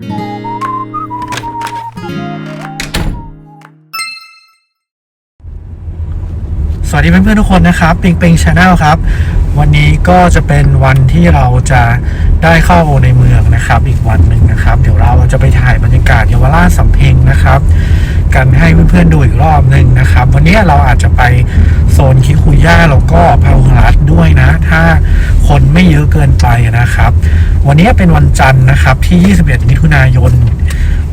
สวัสดีเพื่อนๆทุกคนนะครับปิงปิงชาแนลครับ วันนี้ก็จะเป็นวันที่เราจะได้เข้าในเมืองนะครับ อีกวันหนึ่งนะครับ เดี๋ยวเราจะไปถ่ายบรรยากาศเยาวราชสำเพ็งนะครับ กันให้เพื่อนๆดูอีกรอบหนึ่งนะครับ วันนี้เราอาจจะไปโซนคิคุย่าแล้วก็พาหุรัตด้วยนะ ถ้าคนไม่เยอะเกินไปนะครับ วันนี้เป็นวันจันทร์นะครับที่ 21 มิถุนายน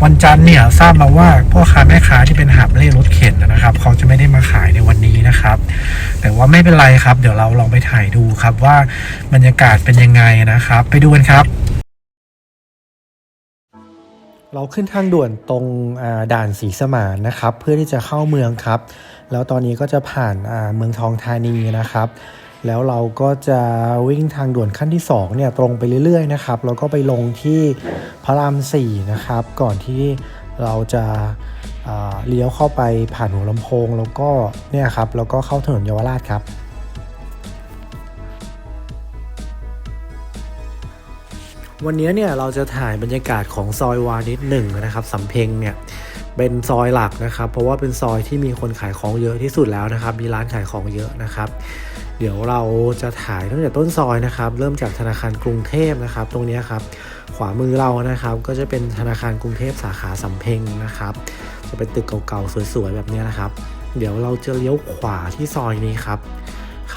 วันจันทร์เนี่ยทราบมาว่าพ่อค้าแม่ค้าที่เป็นหาบเล่รถเข็นนะครับ เขาจะไม่ได้มาขายในวันนี้นะครับ แต่ว่าไม่เป็นไรครับ เดี๋ยวเราลองไปถ่ายดูครับว่าบรรยากาศเป็นยังไงนะครับ ไปดูกันครับ เราขึ้นทางด่วนตรงด่านศรีสมานนะครับ เพื่อที่จะเข้าเมืองครับ แล้วตอนนี้ก็จะผ่านเมืองทองธานีนะครับแล้วเราก็จะวิ่งทางด่วนขั้นที่2เนี่ยตรงไปเรื่อยๆนะครับแล้วก็ไปลงที่พระราม4นะครับ ก่อนที่เราจะเลี้ยวเข้าไปผ่านหัวลำโพง แล้วก็เนี่ยครับแล้วก็เข้าถนนเยาวราชครับ วันนี้เนี่ยเราจะถ่ายบรรยากาศของซอยวานิชหนึ่งนะครับสำเพ็งเนี่ยเป็นซอยหลักนะครับ เพราะว่าเป็นซอยที่มีคนขายของเยอะที่สุดแล้วนะครับ มีร้านขายของเยอะนะครับ เดี๋ยวเราจะถ่ายตั้งแต่ต้นซอยนะครับ เริ่มจากธนาคารกรุงเทพนะครับ ตรงนี้ครับ ขวามือเรานะครับ ก็จะเป็นธนาคารกรุงเทพสาขาสำเพ็งนะครับ จะเป็นตึกเก่าๆสวยๆแบบนี้นะครับ เดี๋ยวเราจะเลี้ยวขวาที่ซอยนี้ครับ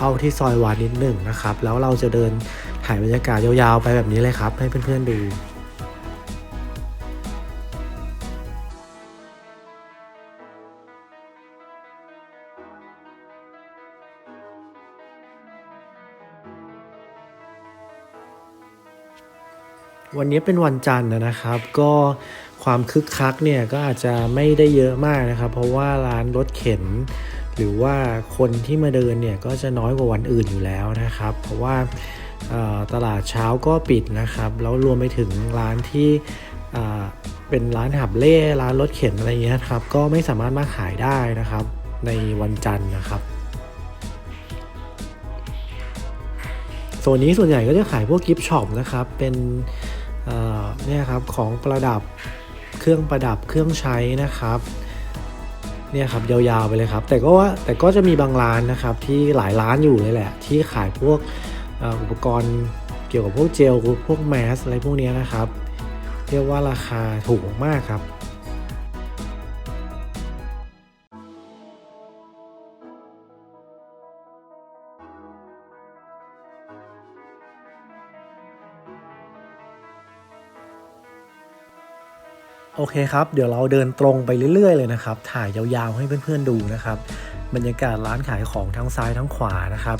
เข้าที่ซอยวานิชหนึ่งนะครับ แล้วเราจะเดินถ่ายบรรยากาศยาวๆไปแบบนี้เลยครับ ให้เพื่อนๆดูวันนี้เป็นวันจันทร์นะครับ ก็ความคึกคักเนี่ยก็อาจจะไม่ได้เยอะมากนะครับ เพราะว่าร้านรถเข็น หรือว่าคนที่มาเดินเนี่ยก็จะน้อยกว่าวันอื่นอยู่แล้วนะครับ เพราะว่าตลาดเช้าก็ปิดนะครับ แล้วรวมไปถึงร้านที่เป็นร้านหับเล่ร้านรถเข็นอะไรเงี้ยครับ ก็ไม่สามารถมาขายได้นะครับ ในวันจันทร์นะครับโซนนี้ส่วนใหญ่ก็จะขายพวกกิฟต์ช็อปนะครับ เป็นเนี่ยครับของประดับเครื่องประดับเครื่องใช้นะครับ เนี่ยครับยาวๆไปเลยครับ แต่ก็ว่าแต่ก็จะมีบางร้านนะครับที่หลายร้านอยู่เลยแหละ ที่ขายพวกอุปกรณ์เกี่ยวกับพวกเจลพวกแมสอะไรพวกนี้นะครับ เรียกว่าราคาถูกมากครับ โอเคครับ เดี๋ยวเราเดินตรงไปเรื่อยๆเลยนะครับ ถ่ายยาวๆให้เพื่อนๆดูนะครับ บรรยากาศร้านขายของทั้งซ้ายทั้งขวานะครับ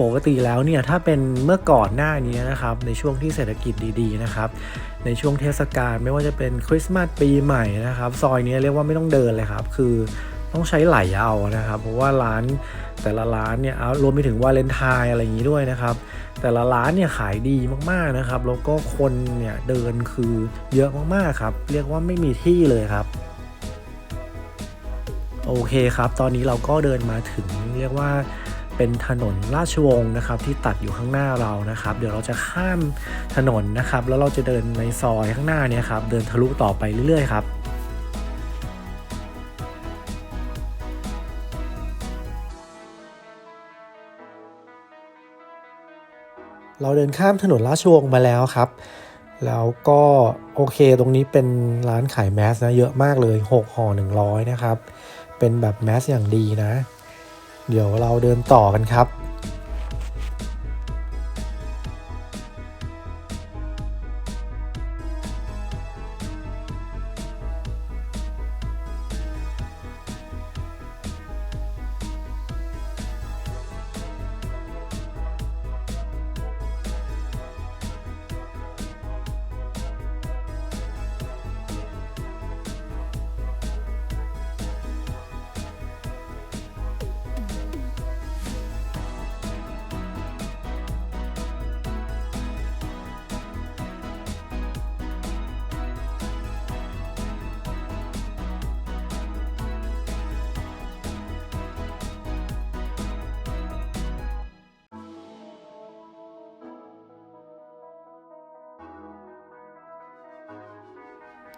ปกติแล้วเนี่ยถ้าเป็นเมื่อก่อนหน้านี้นะครับ ในช่วงที่เศรษฐกิจดีๆนะครับ ในช่วงเทศกาลไม่ว่าจะเป็นคริสต์มาสปีใหม่นะครับ ซอยนี้เรียกว่าไม่ต้องเดินเลยครับ คือต้องใช้ไหลเอานะครับ เพราะว่าร้านแต่ละร้านเนี่ยรวมไปถึงวาเลนไทน์อะไรอย่างนี้ด้วยนะครับ แต่ละร้านเนี่ยขายดีมากๆนะครับ แล้วก็คนเนี่ยเดินคือเยอะมากๆครับ เรียกว่าไม่มีที่เลยครับ โอเคครับ ตอนนี้เราก็เดินมาถึงเรียกว่าเป็นถนนราชวงศ์นะครับที่ตัดอยู่ข้างหน้าเรานะครับ เดี๋ยวเราจะข้ามถนนนะครับ แล้วเราจะเดินในซอยข้างหน้าเนี่ยครับ เดินทะลุต่อไปเรื่อยๆครับ เราเดินข้ามถนนราชวงศ์มาแล้วครับ แล้วก็โอเคตรงนี้เป็นร้านขายแมสนะเยอะมากเลย 6ห่อ100 นะครับ เป็นแบบแมสอย่างดีนะ เดี๋ยวเราเดินต่อกันครับ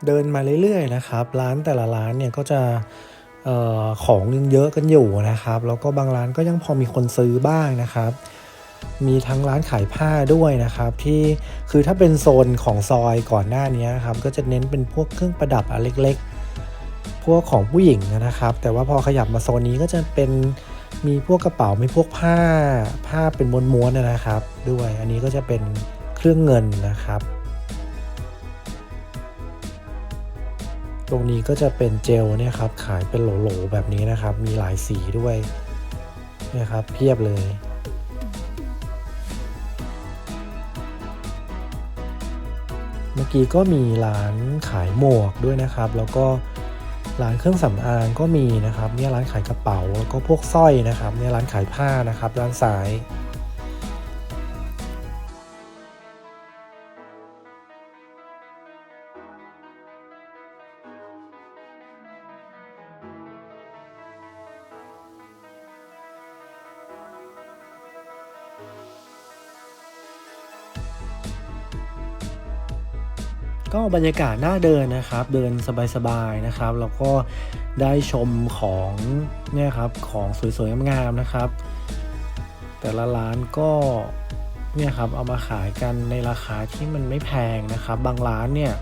เดินมาเรื่อยๆนะครับ ร้านแต่ละร้านเนี่ยก็จะออของยังเยอะกันอยู่นะครับ แล้วก็บางร้านก็ยังพอมีคนซื้อบ้างนะครับ มีทั้งร้านขายผ้าด้วยนะครับ ที่คือถ้าเป็นโซนของซอยก่อนหน้านี้ครับก็จะเน้นเป็นพวกเครื่องประดับอันเล็ก ๆ พวกของผู้หญิงนะครับ แต่ว่าพอขยับมาโซนนี้ก็จะเป็นมีพวกกระเป๋ามีพวกผ้าผ้าเป็นม้วนๆนะครับ ด้วยอันนี้ก็จะเป็นเครื่องเงินนะครับ ตรงนี้ก็จะเป็นเจลเนี่ยครับขายเป็นโหลๆแบบนี้นะครับ มีหลายสีด้วยเนี่ยครับเพียบเลยเมื่อกี้ก็มีร้านขายหมวกด้วยนะครับ แล้วก็ร้านเครื่องสำอางก็มีนะครับเนี่ยร้านขายกระเป๋าแล้วก็พวกสร้อยนะครับเนี่ยร้านขายผ้านะครับด้านซ้าย ก็บรรยากาศน่าเดินนะครับ เดินสบายๆนะครับ แล้วก็ได้ชมของเนี่ยครับของสวยๆงามๆนะครับ แต่ละร้านก็เนี่ยครับเอามาขายกันในราคาที่มันไม่แพงนะครับ บางร้านเนี่ย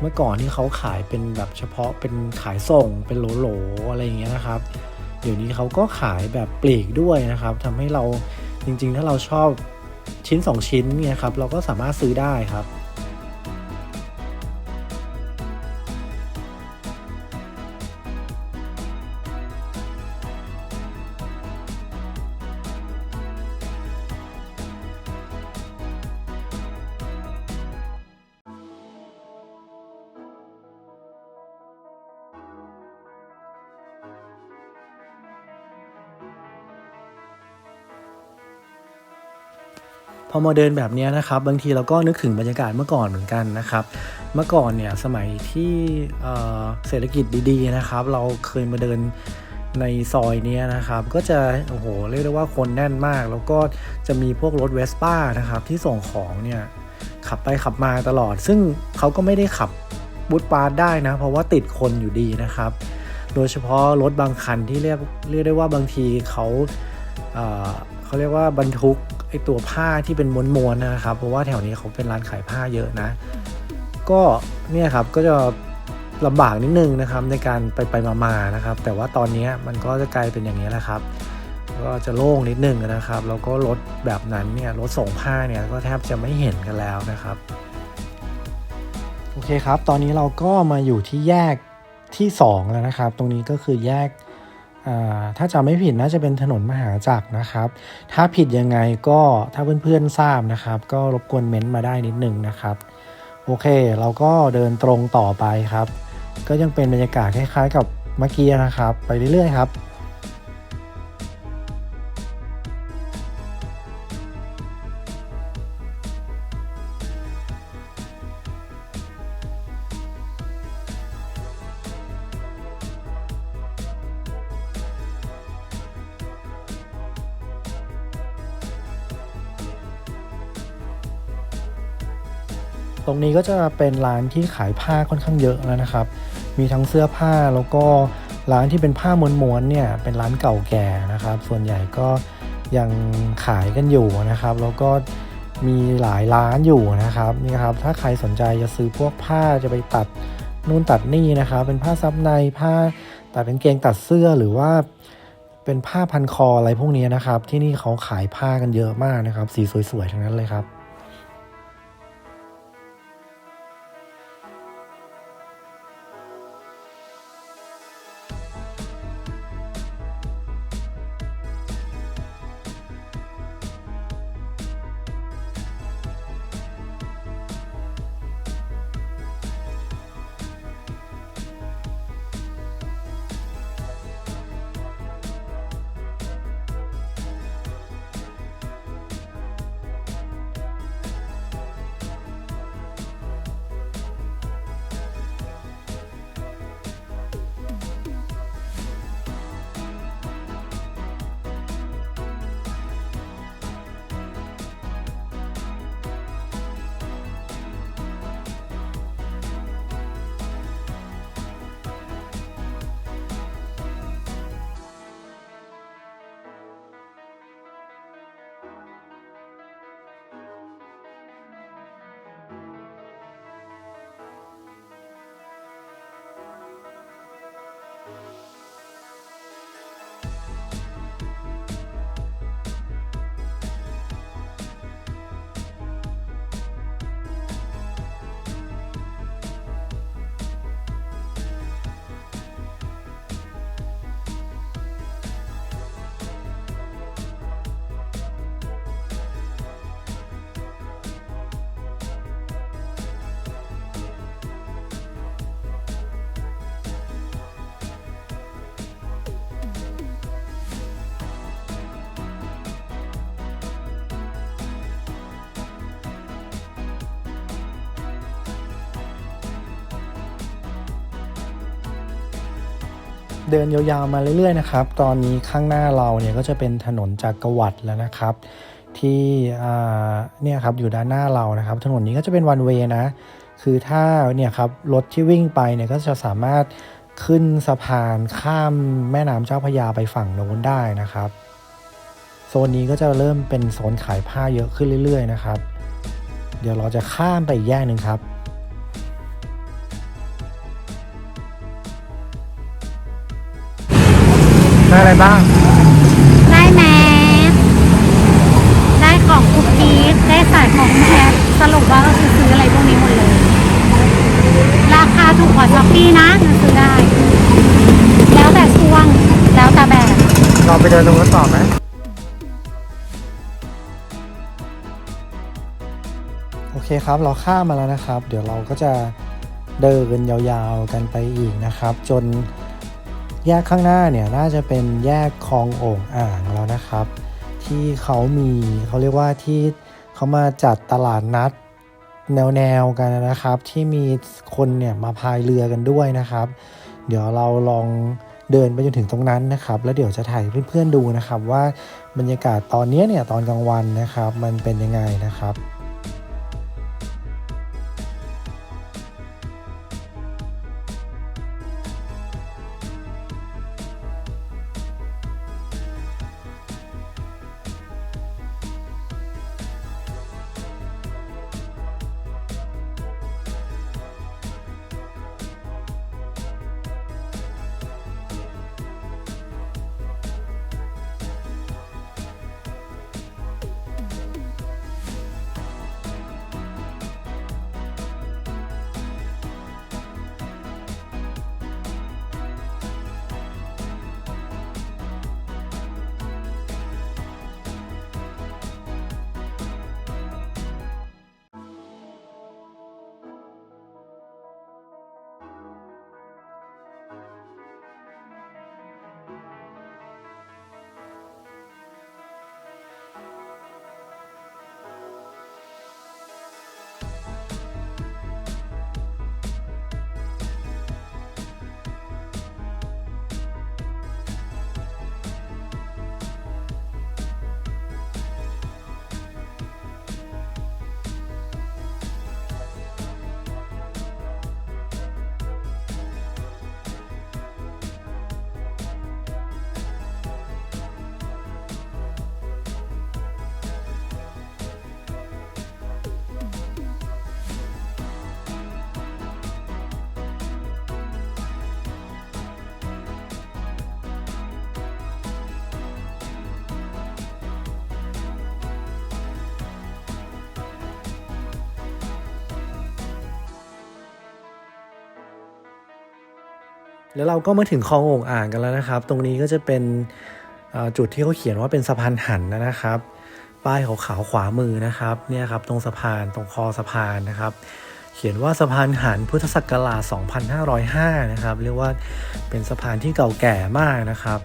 เมื่อก่อนที่เขาขายเป็นแบบเฉพาะเป็นขายส่งเป็นโหลๆอะไรอย่างเงี้ยนะครับ เดี๋ยวนี้เขาก็ขายแบบปลีกด้วยนะครับทำให้เราจริงๆ ถ้าเราชอบชิ้น 2 ชิ้นเนี่ยครับเราก็สามารถซื้อได้ครับ พอมาเดินแบบนี้นะครับ บางทีเราก็นึกถึงบรรยากาศเมื่อก่อนเหมือนกันนะครับ เมื่อก่อนเนี่ยสมัยที่เเศรษฐกิจดีๆนะครับ เราเคยมาเดินในซอยเนี้ยนะครับ ก็จะโอ้โหเรียกได้ว่าคนแน่นมาก แล้วก็จะมีพวกรถเวสป้านะครับที่ส่งของเนี่ยขับไปขับมาตลอด ซึ่งเขาก็ไม่ได้ขับบูทปาร์ได้นะ เพราะว่าติดคนอยู่ดีนะครับ โดยเฉพาะรถบางคันที่เรียกเรียกได้ว่าบางทีเขาเเขาเรียกว่าบรรทุก ไอตัวผ้าที่เป็นม้วนๆนะครับ เพราะว่าแถวนี้เขาเป็นร้านขายผ้าเยอะนะ ก็เนี่ยครับก็จะลำบากนิดนึงนะครับในการไปไปมาๆนะครับ แต่ว่าตอนนี้มันก็จะกลายเป็นอย่างนี้แหละครับ ก็จะโล่งนิดนึงนะครับแล้วก็รถแบบนั้นเนี่ยรถส่งผ้าเนี่ยก็แทบจะไม่เห็นกันแล้วนะครับโอเคครับ ตอนนี้เราก็มาอยู่ที่แยกที่ 2 แล้วนะครับ ตรงนี้ก็คือแยก ถ้าจำไม่ผิดน่าจะเป็นถนนมหาจักรนะครับ ถ้าผิดยังไงก็ถ้าเพื่อนๆทราบนะครับ ก็รบกวนเม้นต์มาได้นิดนึงนะครับ โอเค เราก็เดินตรงต่อไปครับ ก็ยังเป็นบรรยากาศคล้ายๆ กับเมื่อกี้นะครับ ไปเรื่อยๆครับ ตรงนี้ก็จะเป็นร้านที่ขายผ้าค่อนข้างเยอะแล้วนะครับ มีทั้งเสื้อผ้าแล้วก็ร้านที่เป็นผ้าม้วนๆเนี่ยเป็นร้านเก่าแก่นะครับ ส่วนใหญ่ก็ยังขายกันอยู่นะครับ แล้วก็มีหลายร้านอยู่นะครับนี่ครับ ถ้าใครสนใจจะซื้อพวกผ้าจะไปตัดนู่นตัดนี่นะครับ เป็นผ้าซับในผ้าตัดกางเกงตัดเสื้อหรือว่าเป็นผ้าพันคออะไรพวกนี้นะครับ ที่นี่เขาขายผ้ากันเยอะมากนะครับ สีสวยๆทั้งนั้นเลยครับ เดินยาวๆมาเรื่อยๆนะครับ ตอนนี้ข้างหน้าเราเนี่ยก็จะเป็นถนนจากกรวัดแล้วนะครับ ที่อ่าเนี่ยครับอยู่ด้านหน้าเรานะครับ ถนนนี้ก็จะเป็นวันเวย์นะ คือถ้าเนี่ยครับรถที่วิ่งไปเนี่ยก็จะสามารถขึ้นสะพานข้ามแม่น้ำเจ้าพระยาไปฝั่งโน้นได้นะครับ โซนนี้ก็จะเริ่มเป็นโซนขายผ้าเยอะขึ้นเรื่อย ๆ นะครับ เดี๋ยวเราจะข้ามไปอีกแยกหนึ่งครับ ได้อะไรบ้าง ได้แมสได้ของคุกกี้ได้สายของแมสสรุปว่าก็คือซื้ออะไรพวกนี้หมดเลย ราคาถูกกว่าช้อปปี้นะมันซื้อได้ แล้วแต่ช่วง แล้วแต่แบบ เราไปเดินตรงนู้นต่อไหมโอเคครับ เราข้ามมาแล้วนะครับ เดี๋ยวเราก็จะเดินยาวๆกันไปอีกนะครับ จน แยกข้างหน้าเนี่ยน่าจะเป็นแยกคลองโอ่งอ่างแล้วนะครับ ที่เขามีเขาเรียกว่าที่เขามาจัดตลาดนัดแนวๆกันนะครับ ที่มีคนเนี่ยมาพายเรือกันด้วยนะครับ เดี๋ยวเราลองเดินไปจนถึงตรงนั้นนะครับ แล้วเดี๋ยวจะถ่ายเพื่อนๆดูนะครับ ว่าบรรยากาศตอนนี้เนี่ยตอนกลางวันนะครับ มันเป็นยังไงนะครับ แล้วเราก็มาถึงคลองโอ่งอ่างกันแล้วนะครับ ตรงนี้ก็จะเป็นจุดที่เขาเขียนว่าเป็นสะพานหันนะครับ ป้ายขาวๆขวามือนะครับเนี่ยครับตรงสะพานตรงคอสะพานนะครับ เขียนว่าสะพานหันพุทธศักราช 2505 นะครับ เรียกว่าเป็นสะพานที่เก่าแก่มากนะครับ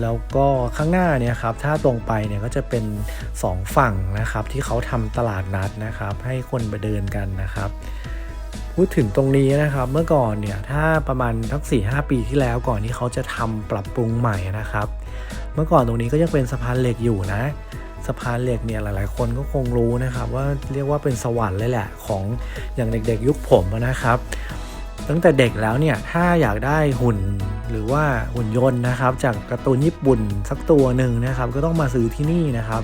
แล้วก็ข้างหน้าเนี่ยครับถ้าตรงไปเนี่ยก็จะเป็นสองฝั่งนะครับที่เขาทำตลาดนัดนะครับ ให้คนไปเดินกันนะครับ พูดถึงตรงนี้นะครับเมื่อก่อนเนี่ยถ้าประมาณทักสี่ห้าปีที่แล้วก่อนที่เขาจะทำปรับปรุงใหม่นะครับ เมื่อก่อนตรงนี้ก็ยังเป็นสะพานเหล็กอยู่นะสะพานเหล็กเนี่ยหลาย ๆ คนก็คงรู้นะครับ ว่าเรียกว่าเป็นสวรรค์เลยแหละของอย่างเด็ก ๆ ยุคผมนะครับ ตั้งแต่เด็กแล้วเนี่ยถ้าอยากได้หุ่นหรือว่าหุ่นยนต์นะครับ จากการ์ตูนญี่ปุ่นสักตัวหนึ่งนะครับ ก็ต้องมาซื้อที่นี่นะครับ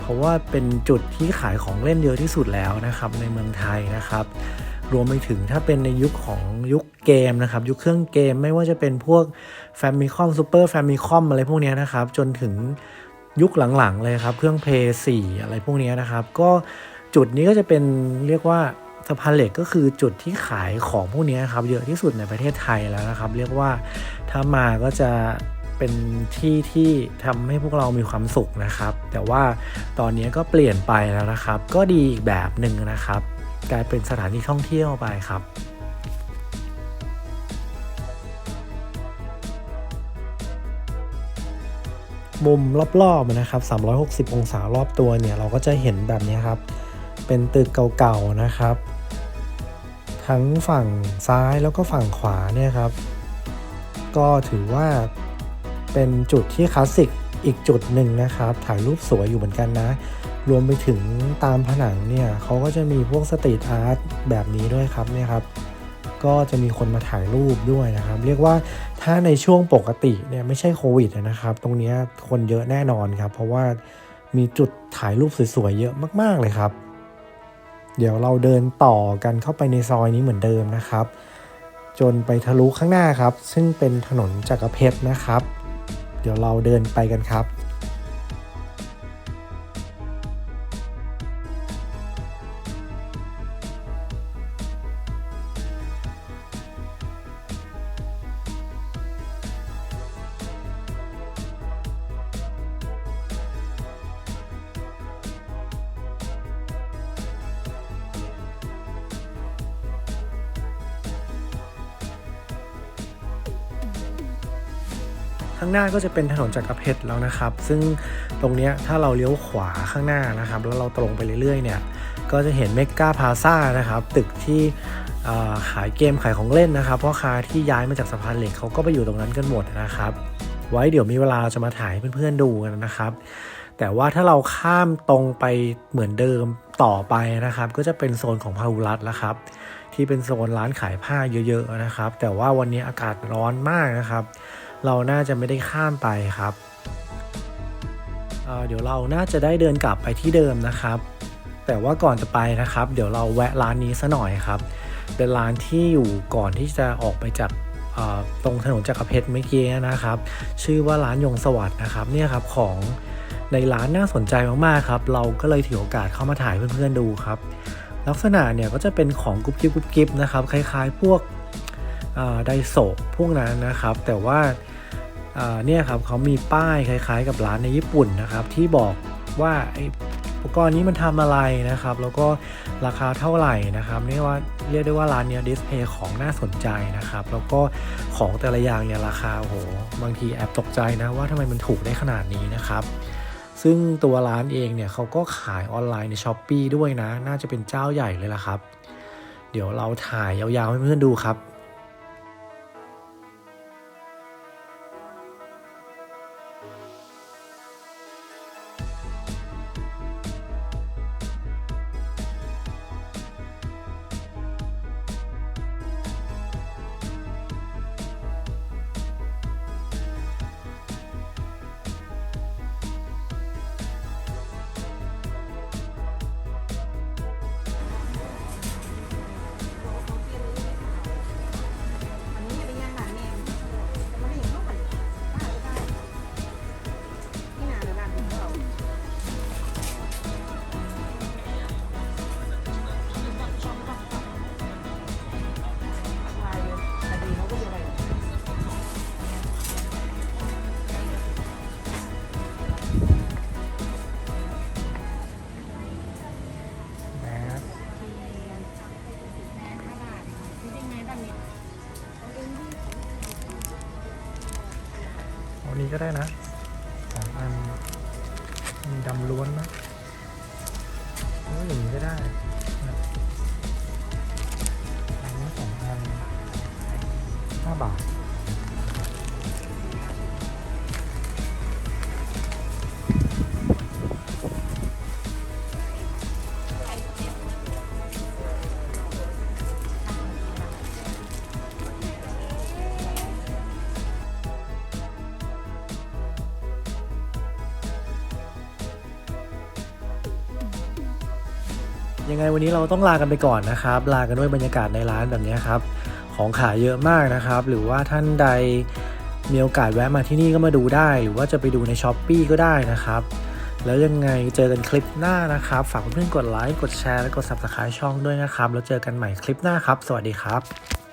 เพราะว่าเป็นจุดที่ขายของเล่นเยอะที่สุดแล้วนะครับในเมืองไทยนะครับ รวมไปถึงถ้าเป็นในยุคของยุคเกมนะครับ ยุคเครื่องเกมไม่ว่าจะเป็นพวก f a m i c o m Super f a m i c o m อมอะไรพวกนี้นะครับ จนถึงยุคหลังๆเลยครับ เครื่อง p l a y 4อะไรพวกนี้นะครับ ก็จุดนี้ก็จะเป็นเรียกว่าสะพานเหล็กก็คือจุดที่ขายของพวกนี้ครับ เยอะที่สุดในประเทศไทยแล้วนะครับ เรียกว่าถ้ามาก็จะเป็นที่ที่ทำให้พวกเรามีความสุขนะครับ แต่ว่าตอนนี้ก็เปลี่ยนไปแล้วนะครับ ก็ดีอีกแบบหนึ่งนะครับ กลายเป็นสถานที่ท่องเที่ยวไปครับมุมรอบๆนะครับ 360 องศารอบตัวเนี่ย เราก็จะเห็นแบบนี้ครับ เป็นตึกเก่าๆนะครับ ทั้งฝั่งซ้ายแล้วก็ฝั่งขวาเนี่ยครับ ก็ถือว่าเป็นจุดที่คลาสสิก อีกจุดหนึ่งนะครับ ถ่ายรูปสวยอยู่เหมือนกันนะ รวมไปถึงตามผนังเนี่ยเขาก็จะมีพวกสตรีทอาร์ตแบบนี้ด้วยครับเนี่ยครับ ก็จะมีคนมาถ่ายรูปด้วยนะครับ เรียกว่าถ้าในช่วงปกติเนี่ยไม่ใช่โควิดนะครับ ตรงนี้คนเยอะแน่นอนครับ เพราะว่ามีจุดถ่ายรูปสวยๆเยอะมาก ๆเลยครับ เดี๋ยวเราเดินต่อกันเข้าไปในซอยนี้เหมือนเดิมนะครับ จนไปทะลุข้างหน้าครับ ซึ่งเป็นถนนจักรเพชรนะครับ เดี๋ยวเราเดินไปกันครับ ข้างหน้าก็จะเป็นถนนจักรเพชรแล้วนะครับ ซึ่งตรงนี้ถ้าเราเลี้ยวขวาข้างหน้านะครับ แล้วเราตรงไปเรื่อยๆเนี่ยก็จะเห็นเมกาพาซ่านะครับ ตึกที่ขายเกมขายของเล่นนะครับพราะค้าที่ย้ายมาจากสะพานเหล็กเขาก็ไปอยู่ตรงนั้นกันหมดนะครับ ไว้เดี๋ยวมีเวลาจะมาถ่ายให้เพื่อนๆดูกันนะครับ แต่ว่าถ้าเราข้ามตรงไปเหมือนเดิมต่อไปนะครับ ก็จะเป็นโซนของพาหุรัตแล้วครับ ที่เป็นโซนร้านขายผ้าเยอะๆนะครับ แต่ว่าวันนี้อากาศร้อนมากนะครับ เราน่าจะไม่ได้ข้ามไปครับเเดี๋ยวเราน่าจะได้เดินกลับไปที่เดิมนะครับ แต่ว่าก่อนจะไปนะครับ เดี๋ยวเราแวะร้านนี้ซะหน่อยครับ เป็นร้านที่อยู่ก่อนที่จะออกไปจากตรงถนนจักรเพชรเมื่อกี้นะครับ ชื่อว่าร้านยงสวัสด์นะครับเนี่ยครับของในร้านน่าสนใจมากๆครับ เราก็เลยถือโอกาสเข้ามาถ่ายเพื่อนๆดูครับ ลักษณะเนี่ยก็จะเป็นของกุ๊บกิ๊บกุ๊บกิ๊บนะครับ คล้ายๆ พวกไดโซพวกนั้นนะครับ แต่ว่า เนี่ยครับเขามีป้ายคล้ายๆ กับร้านในญี่ปุ่นนะครับที่บอกว่าไอ้อุปกรณ์นี้มันทำอะไรนะครับ แล้วก็ราคาเท่าไหร่นะครับเรียกว่าเรียกได้ว่าร้านเนี้ยดิสเพย์ของน่าสนใจนะครับ แล้วก็ของแต่ละอย่างเนี่ยราคาโหบางทีแอบตกใจนะว่าทำไมมันถูกได้ขนาดนี้นะครับซึ่งตัวร้านเองเนี่ยเขาก็ขายออนไลน์ใน s h อ p e e ด้วยนะ น่าจะเป็นเจ้าใหญ่เลยล่ะครับ เดี๋ยวเราถ่ายยาวๆให้เพื่อนดูครับ ยังไงวันนี้เราต้องลากันไปก่อนนะครับ ลากันด้วยบรรยากาศในร้านแบบนี้ครับ ของขายเยอะมากนะครับ หรือว่าท่านใดมีโอกาสแวะมาที่นี่ก็มาดูได้ หรือว่าจะไปดูในช้อปปีก็ได้นะครับ แล้วยังไงเจอกันคลิปหน้านะครับ ฝากเพื่อนๆกดไลค์ กดแชร์ และกด subscribe ช่องด้วยนะครับ แล้วเจอกันใหม่คลิปหน้าครับ สวัสดีครับ